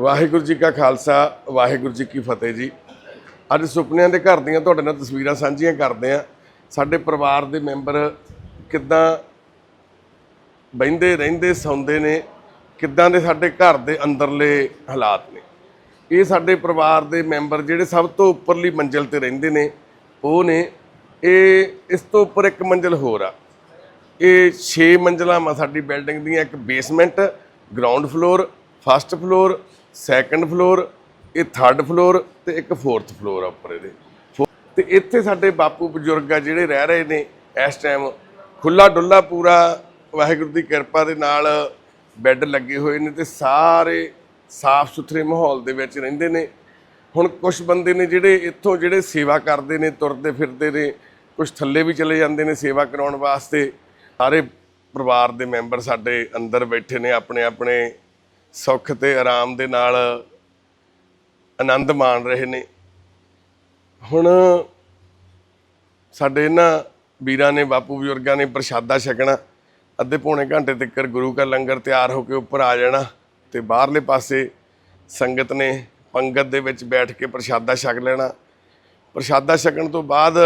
ਵਾਹਿਗੁਰੂ ਜੀ ਕਾ ਖਾਲਸਾ, ਵਾਹਿਗੁਰੂ ਜੀ ਕੀ ਫਤਿਹ ਜੀ। ਅੱਜ ਸੁਪਨਿਆਂ ਦੇ ਘਰ ਦੀਆਂ ਤੁਹਾਡੇ ਨਾਲ ਤਸਵੀਰਾਂ ਸਾਂਝੀਆਂ ਕਰਦੇ ਆ ਸਾਡੇ ਪਰਿਵਾਰ ਦੇ ਮੈਂਬਰ ਕਿੱਦਾਂ ਬਹਿੰਦੇ, ਰਹਿੰਦੇ, ਸੌਂਦੇ ਨੇ, ਕਿੱਦਾਂ ਦੇ ਸਾਡੇ ਘਰ ਦੇ ਅੰਦਰਲੇ ਹਾਲਾਤ ਨੇ। ਇਹ ਸਾਡੇ ਪਰਿਵਾਰ ਦੇ ਮੈਂਬਰ ਜਿਹੜੇ ਸਭ ਤੋਂ ਉੱਪਰਲੀ ਮੰਜ਼ਿਲ ਤੇ ਰਹਿੰਦੇ ਨੇ, ਉਹ ਨੇ। ਇਹ, ਇਸ ਤੋਂ ਉੱਪਰ ਇੱਕ ਮੰਜ਼ਿਲ ਹੋਰ ਆ। ਇਹ 6 ਮੰਜ਼ਲਾਂ ਮਾ ਸਾਡੀ ਬਿਲਡਿੰਗ ਦੀਆਂ, ਇੱਕ basement, ground floor, first floor second floor ਇਹ ਥਰਡ ਫਲੋਰ ਤੇ ਇੱਕ ਫੋਰਥ ਫਲੋਰ ਆ ਉੱਪਰ ਇਹਦੇ। ਫੋ- ਤੇ ਇੱਥੇ ਸਾਡੇ ਬਾਪੂ ਬਜ਼ੁਰਗ ਆ ਜਿਹੜੇ ਰਹਿ ਰਹੇ ਨੇ ਇਸ ਟਾਈਮ ਖੁੱਲਾ ਡੁੱਲਾ ਪੂਰਾ, ਵਾਹਿਗੁਰੂ ਦੀ ਕਿਰਪਾ ਦੇ ਨਾਲ ਬੈੱਡ ਲੱਗੇ ਹੋਏ ਨੇ ਤੇ ਸਾਰੇ ਸਾਫ਼ ਸੁਥਰੇ ਮਾਹੌਲ ਦੇ ਵਿੱਚ ਰਹਿੰਦੇ ਨੇ। ਹੁਣ ਕੁਝ ਬੰਦੇ ਨੇ ਜਿਹੜੇ ਇੱਥੋਂ ਜਿਹੜੇ ਸੇਵਾ ਕਰਦੇ ਨੇ, ਤੁਰਦੇ ਫਿਰਦੇ ਨੇ ਕੁਝ ਥੱਲੇ ਵੀ ਚਲੇ ਜਾਂਦੇ ਨੇ ਸੇਵਾ ਕਰਾਉਣ ਵਾਸਤੇ। ਸਾਰੇ ਪਰਿਵਾਰ ਦੇ ਮੈਂਬਰ ਸਾਡੇ ਅੰਦਰ ਬੈਠੇ ਨੇ ਆਪਣੇ ਆਪਣੇ ਸੁੱਖ ਤੇ ਆਰਾਮ ਦੇ ਨਾਲ ਆਨੰਦ ਮਾਣ ਰਹੇ ਨੇ। ਹੁਣ ਸਾਡੇ ਇਹਨਾਂ ਵੀਰਾਂ ਨੇ, ਬਾਪੂ ਬਜ਼ੁਰਗਾਂ ਨੇ ਪ੍ਰਸ਼ਾਦਾ ਛਕਣਾ, ਅੱਧੇ ਪੌਣੇ ਘੰਟੇ ਤੱਕ ਗੁਰੂ ਕਾ ਲੰਗਰ ਤਿਆਰ ਹੋ ਕੇ ਉੱਪਰ ਆ ਜਾਣਾ ਤੇ ਬਾਹਰਲੇ ਪਾਸੇ ਸੰਗਤ ਨੇ ਪੰਗਤ ਦੇ ਵਿੱਚ ਬੈਠ ਕੇ ਪ੍ਰਸ਼ਾਦਾ ਛਕ ਲੈਣਾ। ਪ੍ਰਸ਼ਾਦਾ ਛਕਣ ਤੋਂ ਬਾਅਦ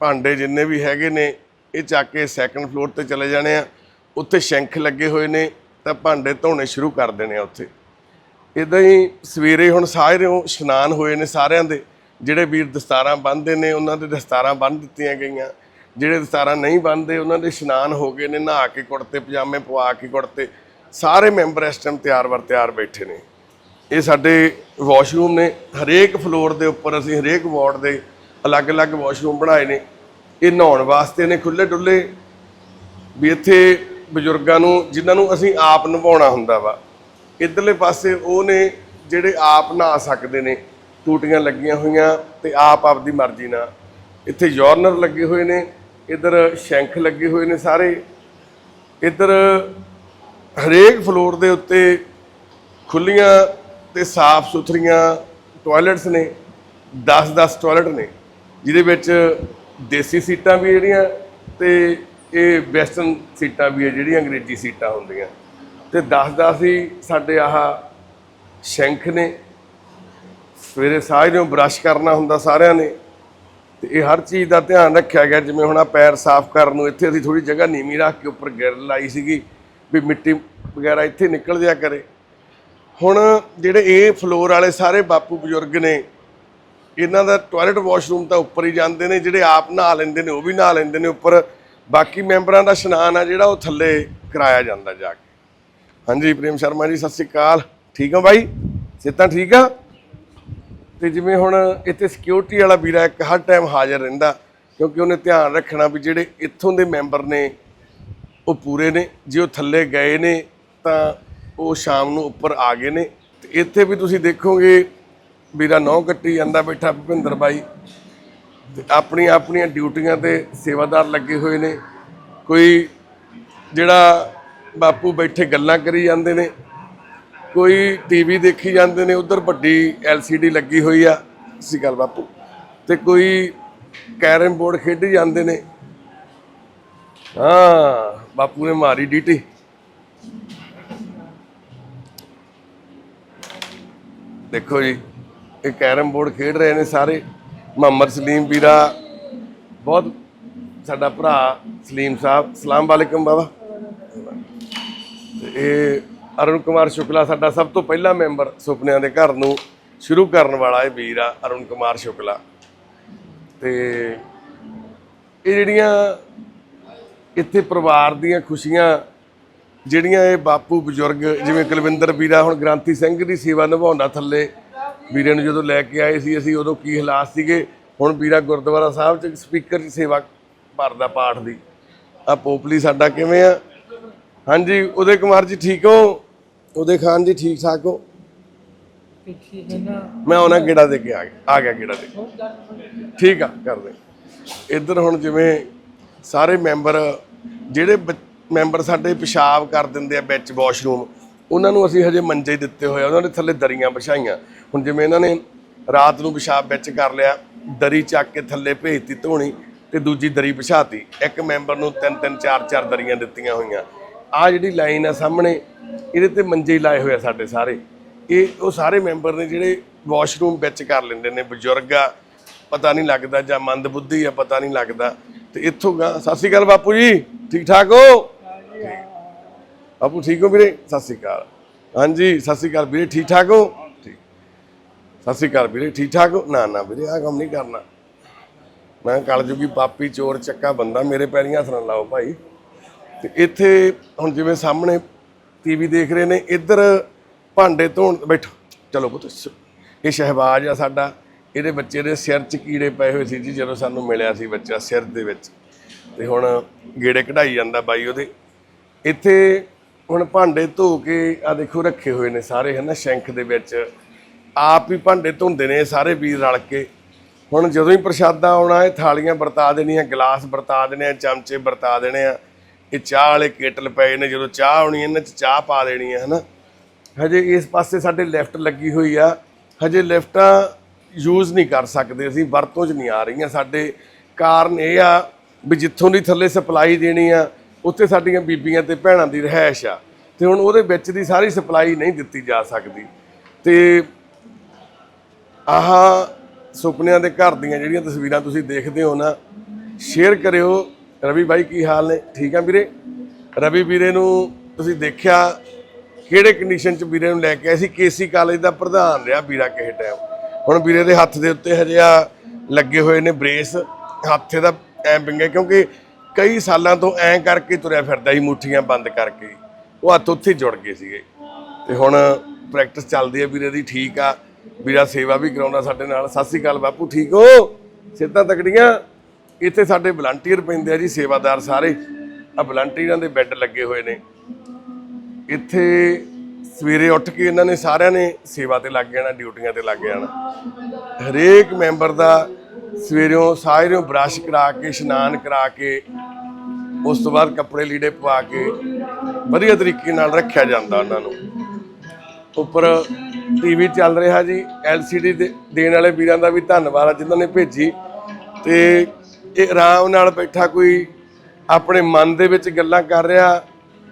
ਭਾਂਡੇ ਜਿੰਨੇ ਵੀ ਹੈਗੇ ਨੇ, ਇਹ ਚੱਕ ਕੇ ਸੈਕੰਡ ਫਲੋਰ ਤੇ ਚਲੇ ਜਾਣੇ ਆ। ਉੱਥੇ ਸ਼ੈਂਖ ਲੱਗੇ ਹੋਏ ਨੇ। ਤਾਂ ਭਾਂਡੇ ਧੋਣੇ ਸ਼ੁਰੂ ਕਰ ਦੇਣੇ ਆ ਉੱਥੇ। ਇਦਾਂ ਹੀ ਸਵੇਰੇ ਹੁਣ ਸਾਰਿਆਂ ਇਸ਼ਨਾਨ ਹੋਏ ਨੇ ਸਾਰਿਆਂ ਦੇ। ਜਿਹੜੇ ਵੀਰ ਦਸਤਾਰਾਂ ਬੰਨ੍ਹਦੇ ਨੇ, ਉਹਨਾਂ ਦੇ ਦਸਤਾਰਾਂ ਬੰਨ੍ਹ ਦਿੱਤੀਆਂ ਗਈਆਂ। ਜਿਹੜੇ ਦਸਤਾਰਾਂ ਨਹੀਂ ਬੰਨ੍ਹਦੇ, ਉਹਨਾਂ ਦੇ ਇਸ਼ਨਾਨ ਹੋ ਗਏ ਨੇ, ਨਹਾ ਕੇ ਕੁੜਤੇ, ਪਜਾਮੇ ਪਵਾ ਕੇ ਕੁੜਤੇ। ਸਾਰੇ ਮੈਂਬਰ ਇਸ ਟਾਈਮ ਤਿਆਰ ਵਰ ਤਿਆਰ ਬੈਠੇ ਨੇ। ਇਹ ਸਾਡੇ ਵਾਸ਼ਰੂਮ ਨੇ। ਹਰੇਕ ਫਲੋਰ ਦੇ ਉੱਪਰ ਅਸੀਂ ਹਰੇਕ ਵਾਰਡ ਦੇ ਅਲੱਗ-ਅਲੱਗ ਵਾਸ਼ਰੂਮ ਬਣਾਏ ਨੇ। ਇਹ ਨਹਾਉਣ ਵਾਸਤੇ ਨੇ ਖੁੱਲੇ ਡੁੱਲੇ ਵੀ ਇੱਥੇ ਬਜ਼ੁਰਗਾਂ ਨੂੰ, ਜਿਨ੍ਹਾਂ ਨੂੰ ਅਸੀਂ ਆਪ ਨਿਭਾਉਣਾ ਹੁੰਦਾ ਵਾ। ਇਧਰਲੇ ਪਾਸੇ ਉਹ ਨੇ ਜਿਹੜੇ ਆਪ ਨਹਾ ਸਕਦੇ ਨੇ, ਟੂਟੀਆਂ ਲੱਗੀਆਂ ਹੋਈਆਂ ਤੇ ਆਪ ਆਪਦੀ ਮਰਜ਼ੀ ਨਾਲ। ਇੱਥੇ ਯੋਰਨਰ ਲੱਗੇ ਹੋਏ ਨੇ, ਇਧਰ ਸ਼ੈਂਖ ਲੱਗੇ ਹੋਏ ਨੇ ਸਾਰੇ। ਇਧਰ ਹਰੇਕ ਫਲੋਰ ਦੇ ਉੱਤੇ ਖੁੱਲੀਆਂ ਤੇ ਸਾਫ਼ ਸੁਥਰੀਆਂ ਟਾਇਲਟਸ ਨੇ 10-10 ਟਾਇਲਟ ਨੇ, ਜਿਹਦੇ ਵਿੱਚ ਦੇਸੀ ਸੀਟਾਂ ਵੀ ਜਿਹੜੀਆਂ ਤੇ ਇਹ ਵੈਸਟਰਨ ਸੀਟਾਂ ਵੀ ਹੈ, ਜਿਹੜੀਆਂ ਅੰਗਰੇਜ਼ੀ ਸੀਟਾਂ ਹੁੰਦੀਆਂ। ਤੇ ਦੱਸਦਾ ਸੀ, ਸਾਡੇ ਆਹ ਸ਼ੈਂਖ ਨੇ, ਸਵੇਰੇ ਸਾਹ ਨੂੰ ਬ੍ਰਸ਼ ਕਰਨਾ ਹੁੰਦਾ ਸਾਰਿਆਂ ਨੇ, ਤੇ ਇਹ ਹਰ ਚੀਜ਼ ਦਾ ਧਿਆਨ ਰੱਖਿਆ ਗਿਆ। ਜਿਵੇਂ ਹੁਣ ਆ ਪੈਰ ਸਾਫ਼ ਕਰਨ ਨੂੰ ਇੱਥੇ ਅਸੀਂ ਥੋੜੀ ਜਗ੍ਹਾ ਨੀਵੀਂ ਰੱਖ ਕੇ ਉੱਪਰ ਗਿਰ ਲਾਈ ਸੀਗੀ, ਵੀ ਮਿੱਟੀ ਵਗੈਰਾ ਇੱਥੇ ਨਿਕਲ ਜਿਆ ਕਰੇ। ਹੁਣ ਜਿਹੜੇ ਇਹ ਫਲੋਰ ਵਾਲੇ ਸਾਰੇ ਬਾਪੂ ਬਜ਼ੁਰਗ ਨੇ, ਇਹਨਾਂ ਦਾ ਟਾਇਲਟ ਵਾਸ਼ਰੂਮ ਤਾਂ ਉੱਪਰ ਹੀ ਜਾਂਦੇ ਨੇ, ਜਿਹੜੇ ਆਪ ਨਹਾ ਲੈਂਦੇ ਨੇ, ਉਹ ਵੀ ਨਹਾ ਲੈਂਦੇ ਨੇ ਉੱਪਰ। ਬਾਕੀ ਮੈਂਬਰਾਂ ਦਾ ਇਸ਼ਨਾਨ ਆ ਜਿਹੜਾ ਉਹ ਥੱਲੇ ਕਰਾਇਆ ਜਾਂਦਾ ਜਾ ਕੇ। ਹਾਂਜੀ, ਪ੍ਰੇਮ ਸ਼ਰਮਾ ਜੀ, ਸਤਿ ਸ਼੍ਰੀ ਅਕਾਲ। ਠੀਕ ਹੋ ਬਾਈ? ਸਿੱਤਾਂ ਠੀਕ ਆ? ਤੇ ਜਿਵੇਂ ਹੁਣ ਇੱਥੇ ਸਿਕਿਉਰਿਟੀ ਵਾਲਾ ਵੀਰਾ ਇੱਕ ਹਰ ਟਾਈਮ ਹਾਜ਼ਰ ਰਹਿੰਦਾ, ਕਿਉਂਕਿ ਉਹਨੇ ਧਿਆਨ ਰੱਖਣਾ ਵੀ ਜਿਹੜੇ ਇੱਥੋਂ ਦੇ ਮੈਂਬਰ ਨੇ, ਉਹ ਪੂਰੇ ਨੇ। ਜੇ ਉਹ ਥੱਲੇ ਗਏ ਨੇ, ਤਾਂ ਉਹ ਸ਼ਾਮ ਨੂੰ ਉੱਪਰ ਆ ਗਏ ਨੇ। ਤੇ ਇੱਥੇ ਵੀ ਤੁਸੀਂ ਦੇਖੋਗੇ, ਵੀਰਾ ਨੌ ਕੱਟੀ ਜਾਂਦਾ ਬੈਠਾ ਭੁਪਿੰਦਰ ਬਾਈ। ਆਪਣੀਆਂ ਆਪਣੀਆਂ ਡਿਊਟੀਆਂ ਤੇ ਸੇਵਾਦਾਰ ਲੱਗੇ ਹੋਏ ਨੇ। ਕੋਈ ਜਿਹੜਾ ਬਾਪੂ ਬੈਠੇ ਗੱਲਾਂ ਕਰੀ ਜਾਂਦੇ ਨੇ, ਕੋਈ ਟੀਵੀ ਦੇਖੀ ਜਾਂਦੇ ਨੇ, ਉਧਰ ਵੱਡੀ LCD ਲੱਗੀ ਹੋਈ ਆ, ਸਤਿ ਗੱਲ ਬਾਪੂ। ਤੇ ਕੋਈ ਕੈਰਮ ਬੋਰਡ ਖੇਡੀ ਜਾਂਦੇ ਨੇ। ਹਾਂ, ਬਾਪੂ ਨੇ ਮਾਰੀ ਡਿਊਟੀ ਦੇਖੋ ਜੀ, ਇਹ ਕੈਰਮ ਬੋਰਡ ਖੇਡ ਰਹੇ ਨੇ ਸਾਰੇ। ਮੁਹੰਮਦ ਸਲੀਮ ਵੀਰਾ, ਬਹੁਤ ਸਾਡਾ ਭਰਾ ਸਲੀਮ ਸਾਹਿਬ। ਸਲਾਮ ਵਾਲੇਕਮ ਬਾਬਾ। ਤੇ ਇਹ ਅਰੁਣ ਕੁਮਾਰ ਸ਼ੁਕਲਾ ਸਾਡਾ ਸਭ ਤੋਂ ਪਹਿਲਾ ਮੈਂਬਰ ਸੁਪਨਿਆਂ ਦੇ ਘਰ ਨੂੰ ਸ਼ੁਰੂ ਕਰਨ ਵਾਲਾ ਇਹ ਵੀਰ ਆ, ਅਰੁਣ ਕੁਮਾਰ ਸ਼ੁਕਲਾ। ਤੇ ਇਹ ਜਿਹੜੀਆਂ ਇੱਥੇ ਪਰਿਵਾਰ ਦੀਆਂ ਖੁਸ਼ੀਆਂ, ਜਿਹੜੀਆਂ ਇਹ ਬਾਪੂ ਬਜ਼ੁਰਗ ਜਿਵੇਂ ਕੁਲਵਿੰਦਰ ਵੀਰਾ ਹੁਣ ਗ੍ਰਾਂਤੀ ਸਿੰਘ ਦੀ ਸੇਵਾ ਨਿਭਾਉਂਦਾ ਥੱਲੇ ਵੀਰੇ ਨੂੰ ਜਦੋਂ ਲੈ ਕੇ ਆਏ ਸੀ, ਅਸੀਂ ਉਦੋਂ ਕੀ ਹਾਲਾਤ ਸੀਗੇ? ਹੁਣ ਵੀਰਾ ਗੁਰਦੁਆਰਾ ਸਾਹਿਬ ਚ ਸਪੀਕਰ 'ਚ ਸੇਵਾ ਭਰਦਾ ਪਾਠ ਦੀ। ਆ ਪੋਪਲੀ ਸਾਡਾ ਕਿਵੇਂ ਆ? ਹਾਂਜੀ, ਉਦੇ ਕੁਮਾਰ ਜੀ ਠੀਕ ਹੋ? ਉਦੇ ਖਾਨ ਜੀ ਠੀਕ ਠਾਕ ਹੋ? ਮੈਂ ਉਹਨਾਂ ਗੇੜਾ ਦੇ ਕੇ ਆ ਗਿਆ ਆ ਗਿਆ ਗੇੜਾ ਦੇ ਠੀਕ ਆ, ਕਰਦੇ। ਇੱਧਰ ਹੁਣ ਜਿਵੇਂ ਸਾਰੇ ਮੈਂਬਰ, ਜਿਹੜੇ ਮੈਂਬਰ ਸਾਡੇ ਪਿਸ਼ਾਬ ਕਰ ਦਿੰਦੇ ਆ ਵਿੱਚ ਵਾਸ਼ਰੂਮ ਉਹਨਾਂ ਨੂੰ ਅਸੀਂ ਹਜੇ ਮੰਜੇ ਦਿੱਤੇ ਹੋਏ ਆ, ਉਹਨਾਂ ਦੇ ਥੱਲੇ ਦਰੀਆਂ ਵਿਛਾਈਆਂ। ਹੁਣ ਜਿਵੇਂ ਇਹਨਾਂ ਨੇ ਰਾਤ ਨੂੰ ਪਿਸ਼ਾਬ ਵਿੱਚ ਕਰ ਲਿਆ, ਦਰੀ ਚੱਕ ਕੇ ਥੱਲੇ ਭੇਜਤੀ ਧੋਣੀ ਤੇ ਦੂਜੀ ਦਰੀ ਵਿਛਾਤੀ। ਇੱਕ ਮੈਂਬਰ ਨੂੰ ਤਿੰਨ ਤਿੰਨ, ਚਾਰ ਚਾਰ ਦਰੀਆਂ ਦਿੱਤੀਆਂ ਹੋਈਆਂ। ਆ ਜਿਹੜੀ ਲਾਈਨ ਆ ਸਾਹਮਣੇ, ਇਹਦੇ ਤੇ ਮੰਜੇ ਲਾਏ ਹੋਏ ਆ ਸਾਡੇ ਸਾਰੇ। ਇਹ, ਉਹ ਸਾਰੇ ਮੈਂਬਰ ਨੇ ਜਿਹੜੇ ਵਾਸ਼ਰੂਮ ਵਿੱਚ ਕਰ ਲੈਂਦੇ ਨੇ, ਬਜ਼ੁਰਗ ਆ, ਪਤਾ ਨਹੀਂ ਲੱਗਦਾ ਜਾਂ ਮੰਦਬੁੱਧੀ ਆ, ਪਤਾ ਨਹੀਂ ਲੱਗਦਾ। ਤੇ ਇੱਥੋਂ ਗਾ ਸਤਿ ਸ਼੍ਰੀ ਅਕਾਲ ਬਾਪੂ ਜੀ, ਠੀਕ ਠਾਕ ਹੋ। ਬਾਪੂ, ਠੀਕ ਹੋ ਵੀਰੇ? ਸਤਿ ਸ਼੍ਰੀ ਅਕਾਲ। ਹਾਂਜੀ, ਸਤਿ ਸ਼੍ਰੀ ਅਕਾਲ ਵੀਰੇ, ਠੀਕ ਠਾਕ ਹੋ? ਠੀਕ। ਸਤਿ ਸ਼੍ਰੀ ਅਕਾਲ ਵੀਰੇ, ਠੀਕ ਠਾਕ ਹੋ? ਨਾ ਨਾ ਵੀਰੇ ਆ ਕੰਮ ਨਹੀਂ ਕਰਨਾ। ਮੈਂ ਕਲਯੁਗੀ ਪਾਪੀ ਚੋਰ ਚੱਕਾ ਬੰਦਾ, ਮੇਰੇ ਪੈਰੀਆਂ ਹੱਥ ਨਾ ਲਾਓ ਭਾਈ। ਤੇ ਇੱਥੇ ਹੁਣ ਜਿਵੇਂ ਸਾਹਮਣੇ ਟੀਵੀ ਦੇਖ ਰਹੇ ਨੇ, ਇੱਧਰ ਭਾਂਡੇ ਧੋਣ, ਬੈਠੋ। ਚਲੋ ਪੁੱਤ ਇਹ ਸ਼ਹਿਬਾਜ਼ ਆ ਸਾਡਾ। ਇਹਦੇ ਬੱਚੇ ਦੇ ਸਿਰ 'ਚ ਕੀੜੇ ਪਏ ਹੋਏ ਸੀ ਜੀ, ਜਦੋਂ ਸਾਨੂੰ ਮਿਲਿਆ ਸੀ ਬੱਚਾ ਸਿਰ ਦੇ ਵਿੱਚ। ਤੇ ਹੁਣ ਗੇੜੇ ਕਢਾਈ ਜਾਂਦਾ ਬਾਈ ਉਹਦੇ। ਇੱਥੇ ਹੁਣ ਭਾਂਡੇ ਧੋ ਕੇ ਆ ਦੇਖੋ ਰੱਖੇ ਹੋਏ ਨੇ ਸਾਰੇ, ਹਨਾ ਸ਼ੈਂਖ ਦੇ ਵਿੱਚ। ਆਪ ਹੀ ਭਾਂਡੇ ਧੋਂਦੇ ਨੇ ਸਾਰੇ ਵੀਰ ਰਲ ਕੇ। ਹੁਣ ਜਦੋਂ ਹੀ ਪ੍ਰਸ਼ਾਦਾ ਆਉਣਾ, ਇਹ ਥਾਲੀਆਂ ਵਰਤਾ ਦੇਣੀਆਂ, ਗਲਾਸ ਵਰਤਾ ਦੇਣੇ ਆ, ਚਮਚੇ ਵਰਤਾ ਦੇਣੇ ਆ। ਇਹ ਚਾਹ ਵਾਲੇ ਕੇਟਲ ਪਏ ਨੇ, ਜਦੋਂ ਚਾਹ ਆਉਣੀ, ਇਹਨਾਂ 'ਚ ਚਾਹ ਪਾ ਦੇਣੀ ਹੈ ਹਨਾ। ਹਜੇ ਇਸ ਪਾਸੇ ਸਾਡੇ ਲੈਫਟ ਲੱਗੀ ਹੋਈ ਆ। ਹਜੇ ਲੈਫਟਾਂ ਯੂਜ਼ ਨਹੀਂ ਕਰ ਸਕਦੇ ਅਸੀਂ, ਵਰਤੋਂ 'ਚ ਨਹੀਂ ਆ ਰਹੀਆਂ ਸਾਡੇ। ਕਾਰਨ ਇਹ ਆ ਵੀ ਜਿੱਥੋਂ ਦੀ ਥੱਲੇ ਸਪਲਾਈ ਦੇਣੀ ਆ ਉੱਥੇ ਸਾਡੀਆਂ ਬੀਬੀਆਂ ਤੇ ਭੈਣਾਂ ਦੀ ਰਹਿائش ਆ। ਤੇ ਹੁਣ ਉਹਦੇ ਵਿੱਚ ਦੀ ਸਾਰੀ ਸਪਲਾਈ ਨਹੀਂ ਦਿੱਤੀ ਜਾ ਸਕਦੀ। ਤੇ ਆਹ ਸੁਪਨਿਆਂ ਦੇ ਘਰ ਦੀਆਂ ਜਿਹੜੀਆਂ ਤਸਵੀਰਾਂ ਤੁਸੀਂ ਦੇਖਦੇ ਹੋ ਨਾ ਸ਼ੇਅਰ ਕਰਿਓ। ਰਵੀ ਬਾਈ, ਕੀ ਹਾਲ ਨੇ? ਠੀਕ ਆ ਵੀਰੇ? ਰਵੀ ਵੀਰੇ ਨੂੰ ਤੁਸੀਂ ਦੇਖਿਆ ਕਿਹੜੇ ਕੰਡੀਸ਼ਨ 'ਚ ਵੀਰੇ ਨੂੰ ਲੈ ਕੇ ਆਏ ਸੀ? ਕੇਸੀ ਕਾਲਜ ਦਾ ਪ੍ਰਧਾਨ ਰਿਹਾ ਵੀਰਾ ਕਿਸੇ ਟਾਈਮ ਹੁਣ ਵੀਰੇ ਦੇ ਹੱਥ ਦੇ ਉੱਤੇ ਹਜੇ ਆ ਲੱਗੇ ਹੋਏ ਨੇ ਬ੍ਰੇਸ। ਹੱਥੇ ਦਾ ਐਂ ਪਿੰਗੇ, ਕਿਉਂਕਿ ਕਈ ਸਾਲਾਂ ਤੋਂ ਐਂ ਕਰਕੇ ਤੁਰਿਆ ਫਿਰਦਾ ਸੀ, ਮੁੱਠੀਆਂ ਬੰਦ ਕਰਕੇ। ਉਹ ਹੱਥ ਉੱਥੇ ਜੁੜ ਗਏ ਸੀਗੇ। ਤੇ ਹੁਣ ਪ੍ਰੈਕਟਿਸ ਚੱਲਦੀ ਹੈ ਵੀਰੇ ਦੀ ਠੀਕ ਆ। ਵੀਰਾ ਸੇਵਾ ਵੀ ਕਰਾਉਂਦਾ ਸਾਡੇ ਨਾਲ। ਸਤਿ ਸ੍ਰੀ ਅਕਾਲ ਬਾਪੂ, ਠੀਕ ਹੋ? ਸਿੱਧਾ ਤਕੜੀਆਂ? ਇੱਥੇ ਸਾਡੇ ਵਲੰਟੀਅਰ ਪੈਂਦੇ ਆ ਜੀ, ਸੇਵਾਦਾਰ ਸਾਰੇ। ਆ ਵਲੰਟੀਅਰਾਂ ਦੇ ਬੈੱਡ ਲੱਗੇ ਹੋਏ ਨੇ। ਇੱਥੇ ਸਵੇਰੇ ਉੱਠ ਕੇ ਇਹਨਾਂ ਨੇ ਸਾਰਿਆਂ ਨੇ ਸੇਵਾ ਤੇ ਲੱਗ ਜਾਣਾ, ਡਿਊਟੀਆਂ ਤੇ ਲੱਗ ਜਾਣਾ। ਹਰੇਕ ਮੈਂਬਰ ਦਾ ਸਵੇਰਿਓਂ ਸਾਰਿਆਂ ਬ੍ਰਸ਼ ਕਰਾ ਕੇ, ਇਸ਼ਨਾਨ ਕਰਾ ਕੇ, ਉਸ ਤੋਂ ਬਾਅਦ ਕੱਪੜੇ ਲੀੜੇ ਪਵਾ ਕੇ, ਵਧੀਆ ਤਰੀਕੇ ਨਾਲ ਰੱਖਿਆ ਜਾਂਦਾ ਉਹਨਾਂ ਨੂੰ। ਉੱਪਰ ਟੀਵੀ ਚੱਲ ਰਿਹਾ ਜੀ LCD ਦੇ, ਦੇਣ ਵਾਲੇ ਵੀਰਾਂ ਦਾ ਵੀ ਧੰਨਵਾਦ ਆ ਜਿਨ੍ਹਾਂ ਨੇ ਭੇਜੀ। ਤੇ ਇਹ ਆਰਾਮ ਨਾਲ ਬੈਠਾ ਕੋਈ ਆਪਣੇ ਮਨ ਦੇ ਵਿੱਚ ਗੱਲਾਂ ਕਰ ਰਿਹਾ,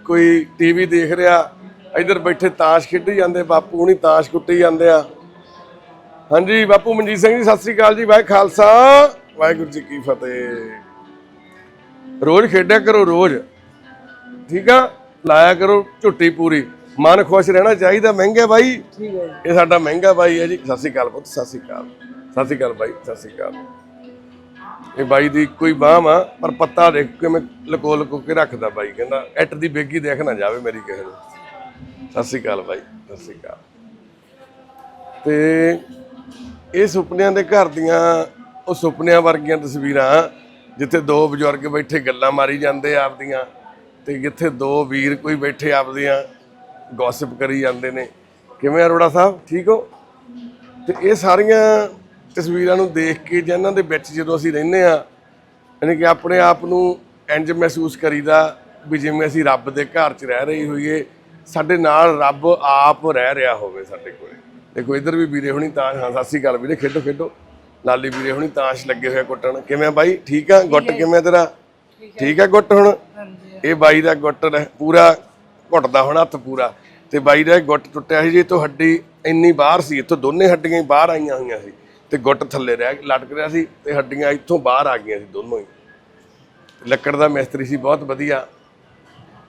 ਕੋਈ ਟੀਵੀ ਦੇਖ ਰਿਹਾ, ਇਧਰ ਬੈਠੇ ਤਾਸ਼ ਖੇਡੀ ਜਾਂਦੇ, ਬਾਪੂ ਹੁਣੀ ਤਾਸ਼ ਕੁੱਟੀ ਜਾਂਦੇ ਆ। ਹਾਂਜੀ ਬਾਪੂ ਮਨਜੀਤ ਸਿੰਘ ਜੀ ਸਤਿ ਸ੍ਰੀ ਅਕਾਲ ਜੀ ਵਾਹਿ ਖਾਲਸਾ ਵਾਹਿਗੁਰੂ ਜੀ ਕੀ ਫਤਿਹ। ਰੋਜ਼ ਖੇਡਿਆ ਕਰੋ ਰੋਜ਼। ਠੀਕ ਆ? ਲਾਇਆ ਕਰੋ ਝੁੱਟੀ ਪੂਰੀ। ਮਨ ਖੁਸ਼ ਰਹਿਣਾ ਚਾਹੀਦਾ ਮਹਿੰਗਾ ਬਾਈ। ਠੀਕ ਹੈ ਇਹ ਸਾਡਾ ਮਹਿੰਗਾ ਬਾਈ ਹੈ ਜੀ। ਸਤਿ ਸ੍ਰੀ ਅਕਾਲ ਪੁੱਤ ਸਤਿ ਸ੍ਰੀ ਅਕਾਲ। ਸਤਿ ਸ੍ਰੀ ਅਕਾਲ ਬਾਈ ਸਤਿ ਸ੍ਰੀ ਅਕਾਲ। ਇਹ ਬਾਈ ਦੀ ਕੋਈ ਬਾਹ ਆ ਪਰ ਪੱਤਾ ਦੇਖ ਕਿਵੇਂ ਲਕੋ ਲਕੋ ਕੇ ਰੱਖਦਾ ਬਾਈ ਕਹਿੰਦਾ ਐਟ ਦੀ ਬੇਗੀ ਦੇਖ ਨਾ ਜਾਵੇ ਮੇਰੀ ਕਿਸੇ ਨੂੰ। ਸਤਿ ਸ੍ਰੀ ਅਕਾਲ ਬਾਈ ਸਤਿ ਸ੍ਰੀ ਅਕਾਲ। ਤੇ ਇਹ ਸੁਪਨਿਆਂ ਦੇ ਘਰ ਦੀਆਂ, ਉਹ ਸੁਪਨਿਆਂ ਵਰਗੀਆਂ ਤਸਵੀਰਾਂ, ਜਿੱਥੇ ਦੋ ਬਜ਼ੁਰਗ ਬੈਠੇ ਗੱਲਾਂ ਮਾਰੀ ਜਾਂਦੇ ਆਪਦੀਆਂ ਤੇ ਜਿੱਥੇ ਦੋ ਵੀਰ ਕੋਈ ਬੈਠੇ ਆਪਦੀਆਂ ਗੌਸਿਪ ਕਰੀ ਜਾਂਦੇ ਨੇ। ਕਿਵੇਂ ਅਰੋੜਾ ਸਾਹਿਬ? ਠੀਕ ਹੋ? ਤੇ ਇਹ ਸਾਰੀਆਂ ਤਸਵੀਰਾਂ ਨੂੰ ਦੇਖ ਕੇ ਜਾਂ ਇਹਨਾਂ ਦੇ ਵਿੱਚ ਜਦੋਂ ਅਸੀਂ ਰਹਿੰਦੇ ਆ ਯਾਨੀ ਕਿ ਆਪਣੇ ਆਪ ਨੂੰ ਇੰਜ ਮਹਿਸੂਸ ਕਰੀਦਾ ਵੀ ਜਿਵੇਂ ਅਸੀਂ ਰੱਬ ਦੇ ਘਰ 'ਚ ਰਹਿ ਰਹੀ ਹੋਈਏ, ਸਾਡੇ ਨਾਲ ਰੱਬ ਆਪ ਰਹਿ ਰਿਹਾ ਹੋਵੇ ਸਾਡੇ ਕੋਲੇ। ਦੇਖੋ ਇੱਧਰ ਵੀ ਵੀਰੇ ਹੁਣੀ ਤਾਂ ਹਾਂ ਸ੍ਰੀ ਅਕਾਲ ਵੀਰੇ ਖੇਡੋ ਖੇਡੋ। ਲਾਲੀ ਵੀਰੇ ਹੁਣੀ ਤਾਸ਼ ਲੱਗੇ ਹੋਏ ਆ ਕੁੱਟਣ। ਕਿਵੇਂ ਬਾਈ? ਠੀਕ ਆ? ਗੁੱਟ ਕਿਵੇਂ ਤੇਰਾ? ਠੀਕ ਆ ਗੁੱਟ ਹੁਣ? ਇਹ ਬਾਈ ਦਾ ਗੁੱਟ ਪੂਰਾ ਘੁੱਟਦਾ ਹੁਣ ਹੱਥ ਪੂਰਾ। ਤੇ ਬਾਈ ਦਾ ਗੁੱਟ ਟੁੱਟਿਆ ਸੀ ਜੀ ਤੋਂ ਹੱਡੀ ਇੰਨੀ ਬਾਹਰ ਸੀ ਇੱਥੋਂ ਦੋਨੇ ਹੱਡੀਆਂ ਹੀ ਬਾਹਰ ਆਈਆਂ ਹੋਈਆਂ ਸੀ। ਤੇ ਗੁੱਟ ਥੱਲੇ ਰਹਿ ਲਟਕ ਰਿਹਾ ਸੀ ਤੇ ਹੱਡੀਆਂ ਇੱਥੋਂ ਬਾਹਰ ਆ ਗਈਆਂ ਸੀ ਦੋਨੋਂ ਹੀ। ਲੱਕੜ ਦਾ ਮਿਸਤਰੀ ਸੀ ਬਹੁਤ ਵਧੀਆ।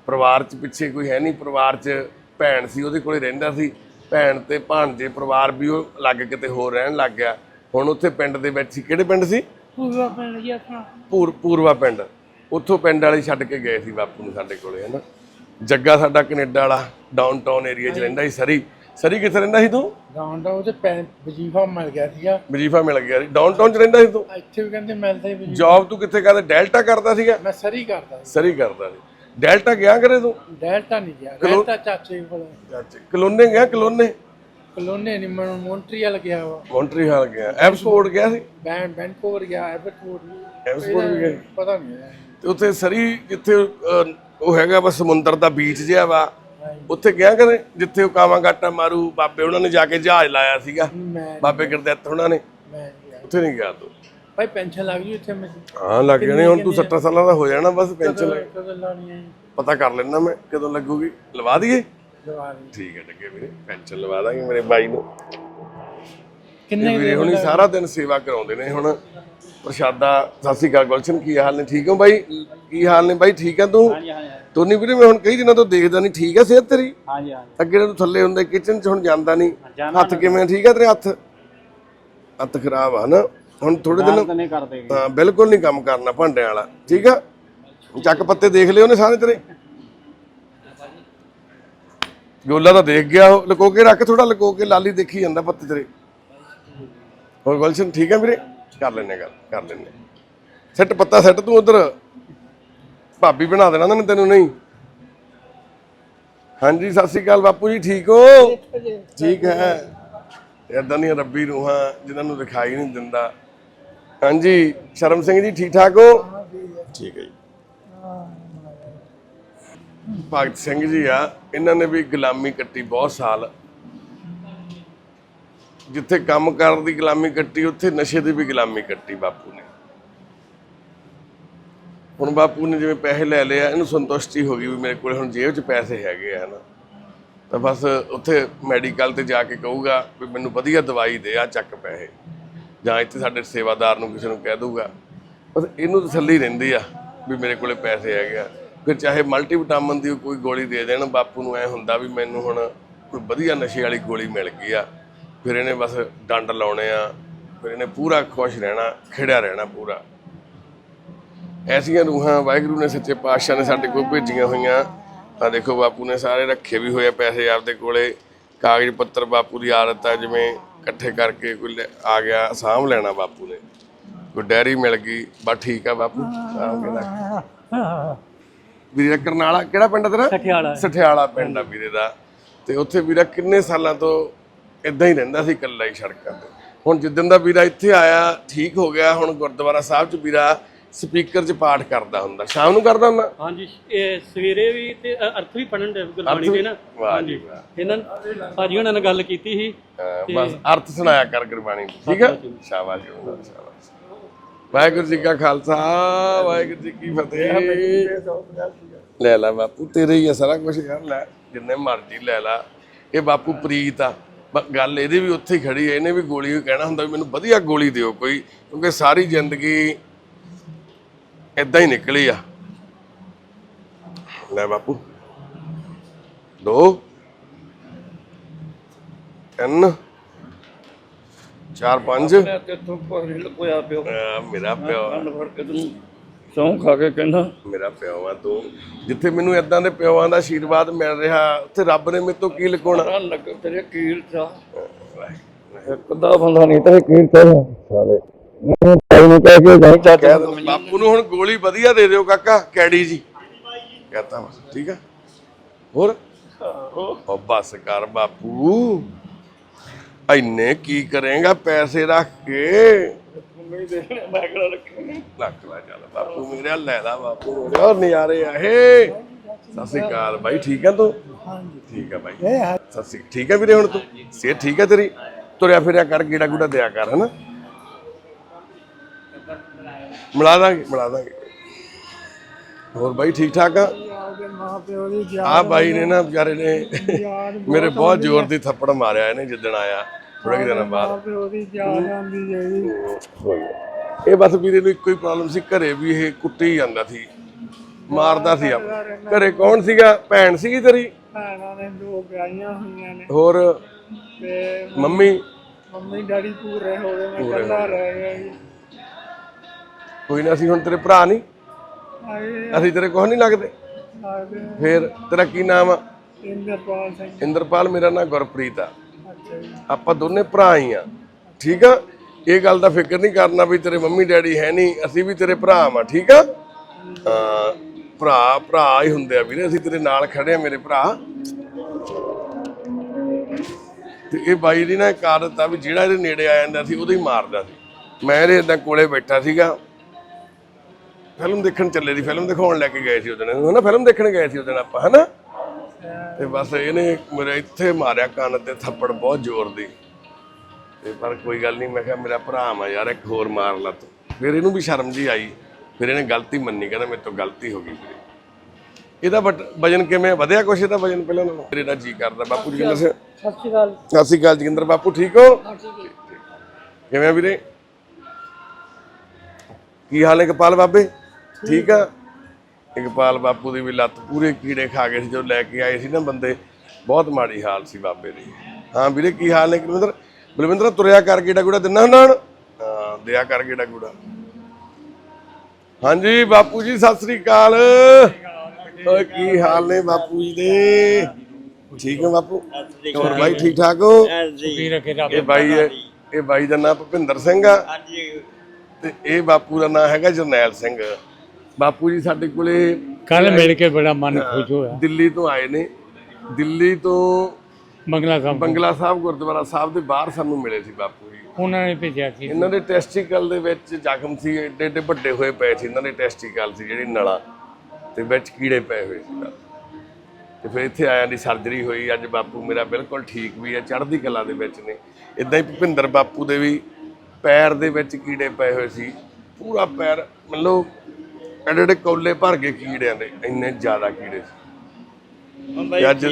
ਪਰਿਵਾਰ 'ਚ ਪਿੱਛੇ ਕੋਈ ਹੈ ਨਹੀਂ ਪਰਿਵਾਰ 'ਚ ਭੈਣ ਸੀ ਉਹਦੇ ਕੋਲੇ ਰਹਿੰਦਾ ਸੀ। ਭੈਣ ਤੇ ਭਾਣਜੇ ਪਰਿਵਾਰ ਵੀ ਉਹ ਅਲੱਗ ਕਿਤੇ ਹੋਰ ਰਹਿਣ ਲੱਗ ਗਿਆ। ਹੁਣ ਉੱਥੇ ਪਿੰਡ ਦੇ ਵਿੱਚ ਸੀ ਕਿਹੜੇ ਪਿੰਡ ਸੀ? ਪੂਰਾ ਪਿੰਡ ਜੀ ਆਪਣਾ। ਪੂਰ ਪੂਰਵਾ ਪਿੰਡ। ਉੱਥੋਂ ਪਿੰਡ ਵਾਲੇ ਛੱਡ ਕੇ ਗਏ ਸੀ ਬਾਪੂ ਨੂੰ ਸਾਡੇ ਕੋਲੇ ਹਨਾ। ਜੱਗਾ ਸਾਡਾ ਕੈਨੇਡਾ ਵਾਲਾ ਡਾਊਨਟਾਊਨ ਏਰੀਆ 'ਚ ਰਹਿੰਦਾ ਸੀ ਸਰੀ। ਸਰੀ ਕਿੱਥੇ ਰਹਿੰਦਾ ਸੀ ਤੂੰ? ਉਹਦੇ ਪੈਨ ਵਜੀਫਾ ਮਿਲ ਗਿਆ ਸੀਗਾ। ਵਜੀਫਾ ਮਿਲ ਗਿਆ ਸੀ। ਡਾਊਨਟਾਊਨ 'ਚ ਰਹਿੰਦਾ ਸੀ ਤੂੰ? ਇੱਥੇ ਵੀ ਕਹਿੰਦੇ ਮਿਲਦਾ ਹੀ ਵਜੀਫਾ। ਜੌਬ ਤੂੰ ਕਿੱਥੇ ਕਰਦਾ? ਡੈਲਟਾ ਕਰਦਾ ਸੀਗਾ? ਮੈਂ ਸਰੀ ਕਰਦਾ ਸੀ। ਸਰੀ ਕਰਦਾ ਸੀ। ਡੈਲਟਾ ਗਿਆ ਕਰੇ ਤੂੰ? ਡੈਲਟਾ ਨਹੀਂ ਗਿਆ ਡੈਲਟਾ ਚਾਚੇ ਕੋਲ। ਚਾਚੇ ਕਲੋਨੇ ਗਿਆ ਕਲੋਨੇ? ਕਲੋਨੇ ਨਹੀਂ ਮੈਂ ਮੌਂਟਰੀਅਲ ਗਿਆ ਵਾ। ਮੌਂਟਰੀਆਲ ਗਿਆ। ਐਪਸਪੋਰਟ ਗਿਆ ਸੀ? ਬੈਨ ਬੈਂਕੋਵਰ ਗਿਆ ਐਬਰਟਵੁੱਡ ਵੀ ਐਪਸਪੋਰਟ ਵੀ ਗਿਆ। ਪਤਾ ਨਹੀਂ ਹੈ। ਤੇ ਉੱਥੇ ਸਰੀ ਜਿੱਥੇ ਅਹ, ਉਹ ਹੈਗਾ ਵਾ ਸਮੁੰਦਰ ਦਾ ਬੀਚ ਜਿਹਾ ਵਾ। ਉੱਥੇ ਗਿਆ ਕਦੇ? ਜਿੱਥੇ ਉਹ ਕਾਵਾਂ ਗਾਟਾ ਮਾਰੂ ਬਾਬੇ ਉਹਨਾਂ ਨੇ ਜਾ ਕੇ ਜਹਾਜ਼ ਲਾਇਆ ਸੀਗਾ। ਮੈਂ ਬਾਬੇ ਗੁਰਦਿੱਤ ਉਹਨਾਂ ਨੇ। ਉੱਥੇ ਨਹੀਂ ਗਿਆ ਤੂੰ? ਭਾਈ ਪੈਨਸ਼ਨ ਲੱਗ ਜੂ ਇੱਥੇ ਮੈਨੂੰ ਹਾਂ ਲੱਗ ਜਾਣੇ ਹੁਣ ਤੂੰ 70 ਸਾਲਾਂ ਦਾ ਹੋ ਜਾਣਾ ਬਸ ਪੈਨਸ਼ਨ ਕਦੋਂ ਲਾਣੀ ਹੈ ਪਤਾ ਕਰ ਲੈਣਾ ਮੈਂ ਕਦੋਂ ਲੱਗੂਗੀ। ਲਵਾ ਦਈਏ? ਠੀਕ ਹੈ ਜੱਗੇ ਵੀਰੇ ਪੈਨਸ਼ਨ ਲਵਾ ਦਾਂਗੇ ਮੇਰੇ ਬਾਈ ਨੂੰ। ਕਿੰਨੇ ਵੀਰੇ ਹੁਣੀ ਸਾਰਾ ਦਿਨ ਸੇਵਾ ਕਰਾਉਂਦੇ ਨੇ ਹੁਣ। ਪ੍ਰਸ਼ਾਦਾ ਸਤਿ ਸ਼੍ਰੀ ਅਕਾਲ ਗੁਲਸ਼ਨ ਕੀ ਹਾਲ ਨੇ? ਠੀਕ ਹੋ ਬਾਈ? ਕੀ ਹਾਲ ਨੇ ਬਾਈ? ਠੀਕ ਆ ਤੂੰ? ਹਾਂਜੀ ਹਾਂਜੀ ਤੂੰ ਨਹੀਂ ਵੀਰੇ ਮੈਂ ਹੁਣ ਕਈ ਦਿਨਾਂ ਤੋਂ ਦੇਖਦਾ ਨਹੀਂ ਠੀਕ ਆ ਸਿਹਤ ਤੇਰੀ? ਹਾਂਜੀ ਹਾਂਜੀ। ਅੱਗੇ ਤਾਂ ਥੱਲੇ ਹੁੰਦਾ ਕਿਚਨ 'ਚ ਹੁਣ ਜਾਂਦਾ ਨਹੀਂ ਹੱਥ ਕਿਵੇਂ? ਠੀਕ ਆ ਤੇਰੇ ਹੱਥ? ਹੱਥ ਖਰਾਬ ਆ ਨਾ। ਹੁਣ ਥੋੜੇ ਦਿਨ ਤਾਂ ਨਹੀਂ ਕਰਦੇ ਗੇ। ਹਾਂ ਬਿਲਕੁਲ ਨਹੀਂ ਕੰਮ ਕਰਨਾ ਭਾਂਡਿਆਂ ਵਾਲਾ। ਠੀਕ ਆ? ਚੱਕ ਪੱਤੇ ਦੇਖ ਲਿਓ ਨੇ ਸਾਰੇ ਤੇਰੇ। ਗੋਲਾ ਤਾਂ ਦੇਖ ਗਿਆ ਉਹ ਲੁਕੋ ਕੇ ਰੱਖ ਥੋੜਾ ਲੁਕੋ ਕੇ ਲਾਲੀ ਦੇਖੀ ਜਾਂਦਾ ਪੱਤੇ ਤੇਰੇ। ਹੋਰ ਗੁਲਸ਼ਨ ਠੀਕ ਆ ਵੀਰੇ? ਕਰ ਲੈਨੇ ਗੱਲ ਕਰ ਲੈਨੇ ਸੈੱਟ ਪੱਤਾ ਸੈੱਟ ਤੂੰ ਉਧਰ। ਭਾਬੀ ਬਣਾ ਦੇਣਾ ਨਾ ਤੈਨੂੰ ਨਹੀਂ? ਹਾਂਜੀ ਸਤਿ ਸ਼੍ਰੀ ਅਕਾਲ ਬਾਪੂ ਜੀ ਠੀਕ ਹੋ? ਠੀਕ ਹੈ। ਇਦਾਂ ਦੀਆਂ ਰੱਬੀ ਰੂਹਾਂ ਜਿਨ੍ਹਾਂ ਨੂੰ ਦਿਖਾਈ ਨਹੀਂ ਦਿੰਦਾ। ਹਾਂਜੀ ਸ਼ਰਮ ਸਿੰਘ ਜੀ ਠੀਕ ਠਾਕ ਹੋ? ਠੀਕ ਹੈ ਜੀ। ਭਗਤ ਸਿੰਘ ਜੀ ਆ ਇਹਨਾਂ ਨੇ ਵੀ ਗੁਲਾਮੀ ਕੱਟੀ ਬਹੁਤ ਸਾਲ। ਜਿੱਥੇ ਕੰਮ ਕਰਨ ਦੀ ਗੁਲਾਮੀ ਕੱਟੀ ਉੱਥੇ ਨਸ਼ੇ ਦੀ ਵੀ ਗੁਲਾਮੀ ਕੱਟੀ ਬਾਪੂ ਨੇ। ਹੁਣ ਬਾਪੂ ਨੇ ਜਿਵੇਂ ਪੈਸੇ ਲੈ ਲਿਆ ਇਹਨੂੰ ਸੰਤੁਸ਼ਟੀ ਹੋ ਗਈ ਵੀ ਮੇਰੇ ਕੋਲ ਹੁਣ ਜੇਬ 'ਚ ਪੈਸੇ ਹੈਗੇ ਆ ਨਾ ਤਾਂ ਬਸ ਉੱਥੇ ਮੈਡੀਕਲ ਤੇ ਜਾ ਕੇ ਕਹੂਗਾ ਵੀ ਮੈਨੂੰ ਵਧੀਆ ਦਵਾਈ ਦੇ ਆ ਚੱਕ ਪੈਸੇ। ਜਾਂ ਇੱਥੇ ਸਾਡੇ ਸੇਵਾਦਾਰ ਨੂੰ ਕਿਸੇ ਨੂੰ ਕਹਿ ਦੂਗਾ ਬਸ ਇਹਨੂੰ ਤਸੱਲੀ ਰਹਿੰਦੀ ਆ ਵੀ ਮੇਰੇ ਕੋਲੇ ਪੈਸੇ ਹੈਗੇ ਆ। ਫਿਰ ਚਾਹੇ ਮਲਟੀਵਿਟਾਮਿਨ ਦੀ ਕੋਈ ਗੋਲੀ ਦੇ ਦੇਣ, ਬਾਪੂ ਨੂੰ ਐ ਹੁੰਦਾ ਵੀ ਮੈਨੂੰ ਹੁਣ ਕੋਈ ਵਧੀਆ ਨਸ਼ੇ ਵਾਲੀ ਗੋਲੀ ਮਿਲ ਗਈ ਆ। ਫਿਰ ਇਹਨੇ ਬਸ ਡੰਡ ਲਾਉਣੇ ਆ, ਫਿਰ ਇਹਨੇ ਪੂਰਾ ਖੁਸ਼ ਰਹਿਣਾ, ਖਿੜਿਆ ਰਹਿਣਾ ਪੂਰਾ। ਐਸੀਆਂ ਰੂਹਾਂ ਵਾਹਿਗੁਰੂ ਨੇ ਸੱਚੇ ਪਾਤਸ਼ਾਹ ਨੇ ਸਾਡੇ ਕੋਲ ਭੇਜੀਆਂ ਹੋਈਆਂ। ਤਾਂ ਦੇਖੋ ਬਾਪੂ ਨੇ ਸਾਰੇ ਰੱਖੇ ਵੀ ਹੋਏ ਪੈਸੇ ਆਪਦੇ ਕੋਲੇ। ਕਾਗਜ਼ ਪੱਤਰ ਬਾਪੂ ਦੀ ਆਦਤ ਆ, ਜਿਵੇਂ ਇਕੱਠੇ ਕਰਕੇ ਕੋਈ ਲੈ- ਆ ਗਿਆ ਸਾਂਭ ਲੈਣਾ ਬਾਪੂ ਨੇ। ਕੋਈ ਡੈਰੀ ਮਿਲ ਗਈ ਬਸ ਠੀਕ ਆ ਬਾਪੂ। ਸਾਂਭ ਕੇ ਰੱਖ। ਵੀਰੇ ਕਰਨਾਲਾ ਕਿਹੜਾ ਪਿੰਡ ਆ ਤੇਰਾ? ਸਠਿਆਲਾ। ਸਠਿਆਲਾ ਪਿੰਡ ਆ ਵੀਰੇ ਦਾ। ਤੇ ਉੱਥੇ ਵੀਰਾ ਕਿੰਨੇ ਸਾਲਾਂ ਤੋਂ ਇਦਾਂ ਹੀ ਰਹਿੰਦਾ ਸੀ ਇਕੱਲਾ ਹੀ ਸੜਕਾਂ ਤੇ। ਹੁਣ ਜਿੱਦਣ ਦਾ ਵੀਰਾ ਇੱਥੇ ਆਇਆ ਠੀਕ ਹੋ ਗਿਆ ਹੁਣ ਗੁਰਦੁਆਰਾ ਸਾਹਿਬ 'ਚ ਵੀਰਾ ਸਪੀਕਰ 'ਚ ਪਾਠ ਕਰਦਾ ਹੁੰਦਾ ਸ਼ਾਮ ਨੂੰ ਕਰਦਾ ਹੁੰਦਾ? ਹਾਂਜੀ ਇਹ ਸਵੇਰੇ ਵੀ ਤੇ ਅ- ਅਰਥ ਵੀ ਪੜਨ ਦੇ ਗੁਰਬਾਣੀ ਦੇ ਨਾ। ਵਾਹ ਜੀ ਵਾਹ। ਇਹਨਾਂ ਭਾਜੀ ਉਹਨਾਂ ਨਾਲ ਗੱਲ ਕੀਤੀ ਸੀ ਹਾਂ, ਬਸ ਅਰਥ ਸੁਣਾਇਆ ਕਰ ਗੁਰਬਾਣੀ ਦੀ, ਠੀਕ ਆ? ਸ਼ਾਬਾਸ਼ ਜੀ, ਸ਼ਾਬਾਸ਼। ਵਾਹਿਗੁਰੂ ਜੀ ਕਾ ਖਾਲਸਾ ਵਾਹਿਗੁਰੂ ਜੀ ਕੀ ਫਤਿਹ। ਲੈ ਲੈ ਬਾਪੂ ਤੇਰੇ ਹੀ ਆ ਸਾਰਾ ਕੁਝ ਯਾਰ ਲੈ ਜਿੰਨੇ ਮਰਜ਼ੀ ਲੈ ਲੈ। ਇਹ ਬਾਪੂ ਪ੍ਰੀਤ ਆ। ਬ- ਗੱਲ ਇਹਦੀ ਵੀ ਉੱਥੇ ਹੀ ਖੜੀ ਹੈ ਇਹਨੇ ਵੀ ਗੋਲੀ ਕਹਿਣਾ ਹੁੰਦਾ ਵੀ ਮੈਨੂੰ ਵਧੀਆ ਗੋਲੀ ਦਿਓ ਕੋਈ ਕਿਉਂਕਿ ਸਾਰੀ ਜ਼ਿੰਦਗੀ ਇਦਾਂ ਹੀ ਨਿਕਲੀ ਆ। ਲੈ ਬਾਪੂ। ਦੋ। ਤਿੰਨ। ਚਾਰ ਪੰਜ। ਤੇ ਤੂੰ ਪਿਓ। ਆ, ਮੇਰਾ ਪਿਓ ਆ, ਕੰਨ ਫੜ ਕੇ ਸੌਂ ਖਾ ਕੇ ਕਹਿੰਦਾ ਮੇਰਾ ਪਿਓ ਆ ਤੂੰ ਜਿੱਥੇ ਮੈਨੂੰ ਇਦਾਂ ਦੇ ਪਿਓਾਂ ਦਾ ਆਸ਼ੀਰਵਾਦ ਮਿਲ ਰਿਹਾ ਉੱਥੇ ਰੱਬ ਨੇ ਮੇਰੇ ਤੋਂ ਕੀ ਲੁਕਾਉਣਾ? ਪਤਾ ਲੱਗ ਤੇਰੇ ਕੀਲ ਚਾ ਇੱਕ ਦਾ ਬੰਦਾ ਨਹੀਂ ਤੇ ਕੀਲ ਸਾਲੇ ਮੈਂ ਤਾਈ ਨੂੰ ਕਹਿ ਕੇ ਜਾਈ ਚਾਚਾ। ਕਹਿ ਬਾਪੂ ਨੂੰ ਹੁਣ ਗੋਲੀ ਵਧੀਆ ਦੇ ਦਿਓ ਕਾਕਾ ਕੈਡੀ ਜੀ। ਕਹਤਾ ਬਸ ਠੀਕ ਆ? ਹੋਰ? ਉਹ ਬਸ ਕਰ ਬਾਪੂ। ਐਨੇ ਕੀ ਕਰੇਗਾ ਪੈਸੇ ਰੱਖ ਕੇ? ਨਹੀਂ ਲਾ ਚੱਲ, ਬਾਪੂ ਮੇਰੇ ਲੈ ਲਾ ਬਾਪੂ। ਮੇਰੇ ਹੋਰ ਨਜ਼ਾਰੇ ਆ ਹੇ ਸਤਿ ਸ਼੍ਰੀ ਅਕਾਲ ਬਾਈ, ਠੀਕ ਆ ਤੂੰ? ਹਾਂਜੀ ਠੀਕ ਆ ਬਾਈ। ਸਤਿ ਸ਼੍ਰੀ ਠੀਕ ਆ ਵੀਰੇ ਹੁਣ ਤੂੰ? ਸਿਹਤ ਠੀਕ ਆ ਤੇਰੀ? ਤੁਰਿਆ ਫਿਰਿਆ ਕਰ, ਗੇੜਾ ਗੂੜਾ ਦਿਆ ਕਰ, ਹਨਾ? ਮਿਲਾ ਦਾਂਗੇ ਮਿਲਾ ਦਾਂਗੇ। ਹੋਰ ਬਾਈ ਠੀਕ ਠਾਕ ਆ? ਆ ਬਾਈ ਨੇ ਨਾ ਵਿਚਾਰੇ ਨੇ ਮੇਰੇ ਬਹੁਤ ਜ਼ੋਰ ਦੀ ਥੱਪੜ ਮਾਰਿਆ ਇਹਨੇ ਜਿੱਦਣ ਆਇਆ ਥੋੜੇ ਦਿਨਾਂ ਬਾਅਦ। ਇਹ ਬਸ ਵੀਰੇ ਨੂੰ ਇੱਕੋ ਹੀ ਪ੍ਰੋਬਲਮ ਸੀ ਘਰੇ ਵੀ ਇਹ ਕੁੱਟੀ ਜਾਂਦਾ ਸੀ ਮਾਰਦਾ ਸੀ ਘਰੇ ਕੌਣ ਸੀਗਾ? ਭੈਣ ਸੀਗੀ ਤੇਰੀ? ਭੈਣਾਂ ਨੇ ਦੋ ਵਿਆਹੀਆਂ ਹੋਈਆਂ ਨੇ ਹੋਰ ਮੰਮੀ? ਮੰਮੀ ਡੈਡੀ ਪੂਰੇ ਹੋ ਗਏ ਮੈਂ ਇਕੱਲਾ ਰਹਿ ਗਿਆ ਜੀ। ਕੋਈ ਨਾ ਅਸੀਂ ਹੁਣ ਤੇਰੇ ਭਰਾ ਨਹੀਂ। ਅਸੀਂ ਤੇਰੇ ਕੁਛ ਨਹੀਂ ਲੱਗਦੇ। ਫੇਰ ਤੇਰਾ ਕੀ ਨਾਮ ਆ? ਇੰਦਰਪਾਲ ਸਿੰਘ। ਇੰਦਰਪਾਲ ਮੇਰਾ ਨਾਮ ਗੁਰਪ੍ਰੀਤ ਆ। ਆਪਾਂ ਦੋਨੇ ਭਰਾ ਹੀ ਆ। ਠੀਕ ਆ? ਇਹ ਗੱਲ ਦਾ ਫਿਕਰ ਨਹੀਂ ਕਰਨਾ ਵੀ ਤੇਰੇ ਮੰਮੀ ਡੈਡੀ ਹੈ ਨਹੀਂ ਅਸੀਂ ਵੀ ਤੇਰੇ ਭਰਾ ਆ ਠੀਕ ਆ? ਭਰਾ ਭਰਾ ਹੀ ਹੁੰਦੇ ਆ ਵੀਰੇ ਅਸੀਂ ਤੇਰੇ ਨਾਲ ਖੜੇ ਆ ਮੇਰੇ ਭਰਾ। ਤੇ ਇਹ ਬਾਈ ਦੀ ਨਾ ਇੱਕ ਆਦਤ ਆ ਵੀ ਜਿਹੜਾ ਇਹਦੇ ਨੇੜੇ ਆ ਜਾਂਦਾ ਸੀ ਉਹਦੇ ਹੀ ਮਾਰਦਾ ਸੀ। ਮੈਂ ਇਹਦੇ ਏਦਾਂ ਕੋਲੇ ਬੈਠਾ ਸੀਗਾ। ਫਿਲਮ ਦੇਖਣ ਚੱਲੇ ਦੀ ਫਿਲਮ ਦਿਖਾਉਣ ਲੈ ਕੇ ਗਏ ਸੀ ਉਹਦੇ ਨਾਲ। ਹਨਾ ਫਿਲਮ ਦੇਖਣ ਗਏ ਸੀ ਉਹਦੇ ਨਾਲ ਆਪਾਂ ਹਨਾ? ਤੇ ਬਸ ਇਹਨੇ ਮੇਰੇ ਇੱਥੇ ਮਾਰਿਆ ਕੰਨ ਤੇ ਥੱਪੜ ਬਹੁਤ ਜ਼ੋਰ ਦੀ। ਤੇ ਪਰ ਕੋਈ ਗੱਲ ਨਹੀਂ ਮੈਂ ਕਿਹਾ ਮੇਰਾ ਭਰਾ ਮਾ ਯਾਰ ਇੱਕ ਹੋਰ ਮਾਰ ਲਾ ਤੂੰ। ਫਿਰ ਇਹਨੂੰ ਵੀ ਸ਼ਰਮ ਜੀ ਆਈ। ਫਿਰ ਇਹਨੇ ਗਲਤੀ ਮੰਨੀ ਕਹਿੰਦਾ ਮੇਰੇ ਤੋਂ ਗਲਤੀ ਹੋ ਗਈ ਵੀਰੇ ਇਹਦਾ ਵਜਨ ਕਿਵੇਂ ਵਧਿਆ ਕੁਛ ਇਹਦਾ ਵਜਨ ਪਹਿਲਾਂ ਨਾਲੋਂ? ਮੇਰੇ ਨਾਲ ਜੀ ਕਰਦਾ। ਬਾਪੂ ਜੀ ਕਹਿੰਦੇ ਸਤਿ ਸ਼੍ਰੀ ਅਕਾਲ। ਸਤਿ ਸ਼੍ਰੀ ਅਕਾਲ ਜੋਗਿੰਦਰ ਬਾਪੂ ਠੀਕ ਹੋ? ਕਿਵੇਂ ਆ ਵੀਰੇ? ਕੀ ਹਾਲ ਹੈ ਕਪਾਲ ਬਾਬੇ? ਠੀਕ ਆ? ਇਕਬਾਲ ਬਾਪੂ ਦੀ ਵੀ ਲੱਤ ਪੂਰੇ ਕੀੜੇ ਖਾ ਗਏ ਸੀ ਜਦੋਂ ਲੈ ਕੇ ਆਏ ਸੀ ਨਾ ਬੰਦੇ। ਬਹੁਤ ਮਾੜੀ ਹਾਲ ਸੀ ਬਾਬੇ ਦੀ। ਹਾਂ ਵੀਰੇ ਕੀ ਹਾਲ ਹੈ ਬਲਵਿੰਦਰ ਬਲਵਿੰਦਰ ਤੁਰਿਆ ਕਰ ਗੇੜਾ ਗੁੜਾ ਦਿੰਨਾ ਹੁੰਦਾ ਹਾਂ ਦਿਆ ਕਰ ਗੇੜਾ ਗੁੜਾ। ਹਾਂਜੀ ਬਾਪੂ ਜੀ ਸਤਿ ਸ੍ਰੀ ਅਕਾਲ। ਓਏ ਕੀ ਹਾਲ ਨੇ ਬਾਪੂ ਜੀ ਦੇ? ਠੀਕ ਹੋ ਬਾਪੂ? ਹੋਰ ਬਾਈ ਠੀਕ ਠਾਕ ਹੋ? ਇਹ ਬਾਈ ਇਹ ਬਾਈ ਦਾ ਨਾਮ ਭੁਪਿੰਦਰ ਸਿੰਘ ਆ। ਤੇ ਇਹ ਬਾਪੂ ਦਾ ਨਾਮ ਹੈਗਾ ਜਰਨੈਲ ਸਿੰਘ। ਬਾਪੂ ਜੀ ਸਾਡੇ ਕੋਲੇ ਕੱਲ ਮਿਲ ਕੇ ਬੜਾ ਮਨ ਖੁਸ਼ ਹੋਇਆ। ਦਿੱਲੀ ਤੋਂ ਆਏ ਨੇ। ਦਿੱਲੀ ਤੋਂ ਬੰਗਲਾ ਸਾਹਿਬ ਬੰਗਲਾ ਸਾਹਿਬ ਗੁਰਦੁਆਰਾ ਸਾਹਿਬ ਦੇ ਬਾਹਰ ਸਾਨੂੰ ਮਿਲੇ ਸੀ ਬਾਪੂ ਜੀ। ਉਹਨਾਂ ਨੇ ਭੇਜਿਆ ਸੀ। ਇਹਨਾਂ ਦੇ ਟੈਸਟੀਕਲ ਦੇ ਵਿੱਚ ਜ਼ਖਮ ਸੀ ਏਡੇ ਏਡੇ ਵੱਡੇ ਹੋਏ ਪਏ ਸੀ। ਇਹਨਾਂ ਦੇ ਟੈਸਟੀਕਲ ਸੀ ਜਿਹੜੀ ਨਲਾ ਤੇ ਵਿੱਚ ਕੀੜੇ ਪਏ ਹੋਏ ਸੀ। ਤੇ ਫਿਰ ਇੱਥੇ ਆਇਆਂ ਦੀ ਸਰਜਰੀ ਹੋਈ। ਅੱਜ ਬਾਪੂ ਮੇਰਾ ਬਿਲਕੁਲ ਠੀਕ ਵੀ ਹੈ ਚੜ੍ਹਦੀ ਕਲਾ ਦੇ ਵਿੱਚ ਨੇ। ਇਦਾਂ ਹੀ ਭੁਪਿੰਦਰ ਬਾਪੂ ਦੇ ਵੀ ਪੈਰ ਦੇ ਵਿੱਚ ਕੀੜੇ ਪਏ ਹੋਏ ਸੀ। ਪੂਰਾ ਪੈਰ ਮਤਲਬ ਐਡੇ ਐਡੇ ਕੌਲੇ ਭਰ ਗਏ ਕੀੜਿਆਂ ਦੇ ਇੰਨੇ ਜ਼ਿਆਦਾ ਕੀੜੇ ਸੀ। ਤੇ ਅੱਜ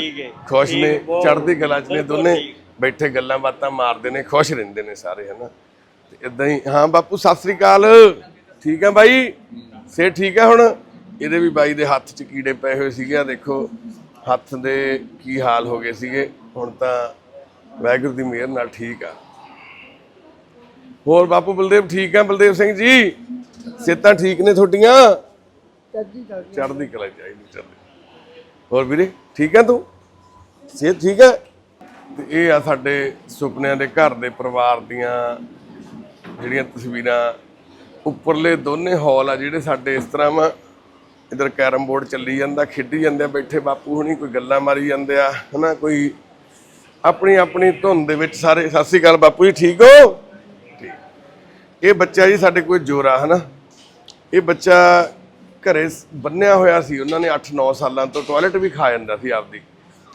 ਖੁਸ਼ ਨੇ ਚੜ੍ਹਦੀ ਕਲਾ ਚ ਨੇ ਦੋਨੇ ਬੈਠੇ ਗੱਲਾਂ ਬਾਤਾਂ ਮਾਰਦੇ ਨੇ ਖੁਸ਼ ਰਹਿੰਦੇ ਨੇ ਸਾਰੇ ਹਨਾ। ਤੇ ਇਦਾਂ ਹੀ ਹਾਂ ਬਾਪੂ ਸਤਿ ਸ੍ਰੀ ਅਕਾਲ। ਠੀਕ ਆ ਬਾਈ? ਸੇ ਠੀਕ ਆ ਹੁਣ? ਇਹਦੇ ਵੀ ਬਾਈ ਦੇ ਹੱਥ 'ਚ ਕੀੜੇ ਪਏ ਹੋਏ ਸੀਗੇ ਆ ਦੇਖੋ ਹੱਥ ਦੇ ਕੀ ਹਾਲ ਹੋ ਗਏ ਸੀਗੇ। ਹੁਣ ਤਾਂ ਵਾਹਿਗੁਰੂ ਦੀ ਮਿਹਰ ਨਾਲ ਠੀਕ ਆ। ਹੋਰ ਬਾਪੂ ਬਲਦੇਵ ਠੀਕ ਆ ਬਲਦੇਵ ਸਿੰਘ ਜੀ? ਸਿਹਤਾਂ ਠੀਕ ਨੇ ਤੁਹਾਡੀਆਂ? ਚੜ੍ਹਦੀ ਕਲਾ ਚਾਹੀਦੀ ਚੜ੍ਹਦੀ ਹੋਰ ਵੀਰੇ ਠੀਕ ਹੈ ਤੂੰ? ਸਿਹਤ ਠੀਕ ਹੈ ਤੇ ਇਹ ਆ ਸਾਡੇ ਸੁਪਨਿਆਂ ਦੇ ਘਰ ਦੇ ਪਰਿਵਾਰ ਦੀਆਂ ਜਿਹੜੀਆਂ ਤਸਵੀਰਾਂ ਉੱਪਰਲੇ ਦੋਨੇ ਹਾਲ ਆ ਜਿਹੜੇ ਸਾਡੇ ਇਸ ਤਰ੍ਹਾਂ ਵਾ। ਇਧਰ ਕੈਰਮ ਬੋਰਡ ਚੱਲੀ ਜਾਂਦਾ ਖੇਡੀ ਜਾਂਦੇ ਆ ਬੈਠੇ ਬਾਪੂ ਹੁਣੀ ਕੋਈ ਗੱਲਾਂ ਮਾਰੀ ਜਾਂਦੇ ਆ ਹਨਾ ਕੋਈ ਆਪਣੀ ਆਪਣੀ ਧੁੰਨ ਦੇ ਵਿੱਚ ਸਾਰੇ। ਸਤਿ ਸ਼੍ਰੀ ਅਕਾਲ ਬਾਪੂ ਜੀ ਠੀਕ ਹੋ? ਠੀਕ। ਇਹ ਬੱਚਾ ਜੀ ਸਾਡੇ ਕੋਈ ਜੋਰਾ ਹਨਾ? ਇਹ ਬੱਚਾ ਘਰੇ ਬੰਨਿਆ ਹੋਇਆ ਸੀ, ਉਹਨਾਂ ਨੇ 8-9 ਸਾਲਾਂ ਤੋਂ ਟਾਇਲਟ ਵੀ ਖਾ ਜਾਂਦਾ ਸੀ ਆਪਦੀ।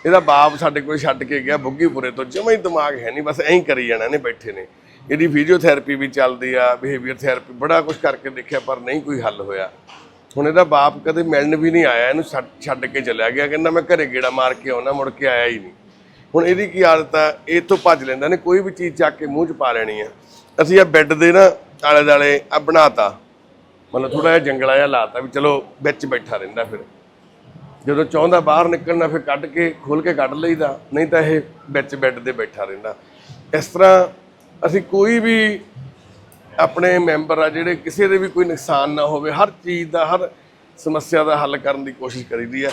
ਇਹਦਾ ਬਾਪ ਸਾਡੇ ਕੋਲ ਛੱਡ ਕੇ ਗਿਆ ਬੁੱਗੀਪੁਰੇ ਤੋਂ, ਜਮਾਂ ਹੀ ਦਿਮਾਗ ਹੈ ਨਹੀਂ, ਬਸ ਐਂ ਹੀ ਕਰੀ ਜਾਣਾ ਨੇ ਬੈਠੇ ਨੇ। ਇਹਦੀ ਫਿਜ਼ੀਓਥੈਰੇਪੀ ਵੀ ਚੱਲਦੀ ਆ ਬਿਹੇਵੀਅਰ ਥੈਰੇਪੀ ਬੜਾ ਕੁਝ ਕਰਕੇ ਦੇਖਿਆ, ਪਰ ਨਹੀਂ ਕੋਈ ਹੱਲ ਹੋਇਆ। ਹੁਣ ਇਹਦਾ ਬਾਪ ਕਦੇ ਮਿਲਣ ਵੀ ਨਹੀਂ ਆਇਆ, ਇਹਨੂੰ ਛੱਡ- ਛੱਡ ਕੇ ਚਲਿਆ ਗਿਆ, ਕਹਿੰਦਾ ਮੈਂ ਘਰੇ ਗੇੜਾ ਮਾਰ ਕੇ ਆਉਣਾ, ਮੁੜ ਕੇ ਆਇਆ ਹੀ ਨਹੀਂ। ਹੁਣ ਇਹਦੀ ਕੀ ਆਦਤ ਆ, ਇਹ ਤੋਂ ਭੱਜ ਲੈਂਦਾ ਨੇ, ਕੋਈ ਵੀ ਚੀਜ਼ ਚੱਕ ਕੇ ਮੂੰਹ 'ਚ ਪਾ ਲੈਣੀ ਆ। ਅਸੀਂ ਆ ਬੈੱਡ ਦੇ ਨਾ ਆਲੇ ਦਾਲੇ ਆ ਬਣਾਤਾ। ਮਤਲਬ ਥੋੜਾ ਜਿਹਾ ਜੰਗਲਾ ਜਿਹਾ ਲਾਤਾ ਵੀ ਚਲੋ ਵਿੱਚ ਬੈਠਾ ਰਹਿੰਦਾ ਫਿਰ। ਜਦੋਂ ਚਾਹੁੰਦਾ ਬਾਹਰ ਨਿਕਲਣਾ ਫਿਰ ਕੱਢ ਕੇ ਖੋਲ ਕੇ ਕੱਢ ਲਈਦਾ, ਨਹੀਂ ਤਾਂ ਇਹ ਵਿੱਚ ਬੈੱਡ ਤੇ ਬੈਠਾ ਰਹਿੰਦਾ। ਇਸ ਤਰ੍ਹਾਂ ਅਸੀਂ ਕੋਈ ਵੀ ਆਪਣੇ ਮੈਂਬਰ ਆ ਜਿਹੜੇ ਕਿਸੇ ਦੇ ਵੀ ਕੋਈ ਨੁਕਸਾਨ ਨਾ ਹੋਵੇ, ਹਰ ਚੀਜ਼ ਦਾ, ਹਰ ਸਮੱਸਿਆ ਦਾ ਹੱਲ ਕਰਨ ਦੀ ਕੋਸ਼ਿਸ਼ ਕਰੀਦੀ ਹੈ